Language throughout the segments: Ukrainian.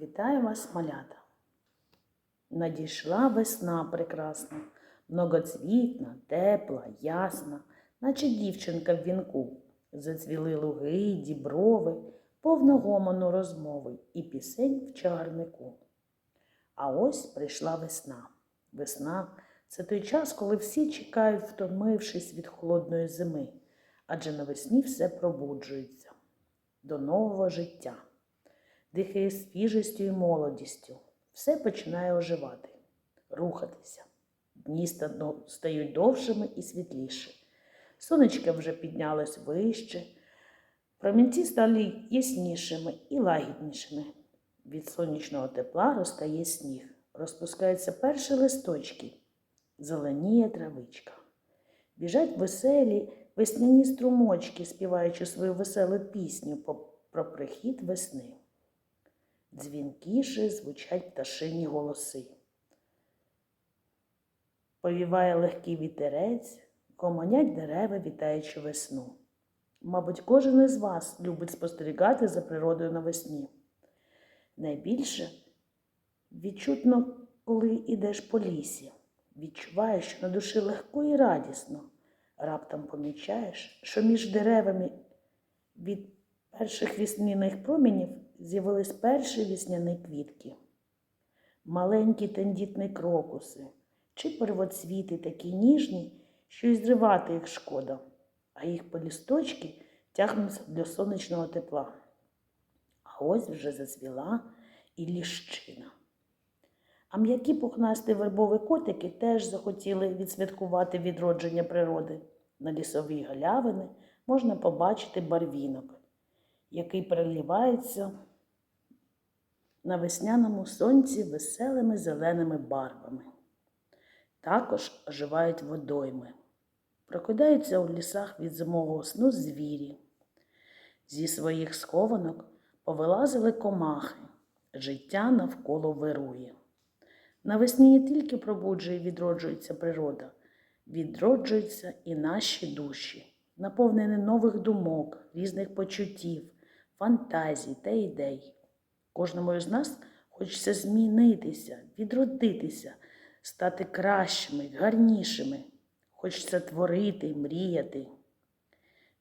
Вітаю вас, малята! Надійшла весна прекрасна, многоцвітна, тепла, ясна, наче дівчинка в вінку. Зацвіли луги, діброви, повно гомону розмови і пісень в чагарнику. А ось прийшла весна. Весна це той час, коли всі чекають, втомившись від холодної зими, адже навесні все пробуджується до нового життя дихає свіжістю і молодістю. Все починає оживати, рухатися. Дні стають довшими і світліші. Сонечко вже піднялось вище, промінці стали яснішими і лагіднішими. Від сонячного тепла розтає сніг, розпускаються перші листочки, зеленіє травичка. Біжать веселі весняні струмочки, співаючи свою веселу пісню про прихід весни. Дзвінкіше звучать пташині голоси. Повіває легкий вітерець, комонять дерева, вітаючи весну. Мабуть, кожен із вас любить спостерігати за природою навесні. Найбільше відчутно, коли йдеш по лісі. Відчуваєш, що на душі легко і радісно. Раптом помічаєш, що між деревами від перших весняних промінів з'явились перші весняні квітки. Маленькі тендітні крокуси чи первоцвіти такі ніжні, що й зривати їх шкода, а їх полісточки тягнуться до сонячного тепла. А ось вже зацвіла і ліщина. А м'які пухнасті вербові котики теж захотіли відсвяткувати відродження природи. На лісовій галявини можна побачити барвінок, який переливається на весняному сонці веселими зеленими барвами. Також оживають водойми. Прокидаються у лісах від зимового сну звірі. Зі своїх схованок повилазили комахи. Життя навколо вирує. Навесні не тільки пробуджує і відроджується природа, відроджуються і наші душі, наповнені нових думок, різних почуттів, фантазій та ідей. Кожному з нас хочеться змінитися, відродитися, стати кращими, гарнішими. Хочеться творити, мріяти.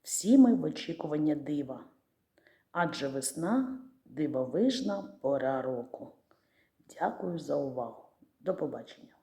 Всі ми в очікування дива. Адже весна дивовижна пора року. Дякую за увагу. До побачення.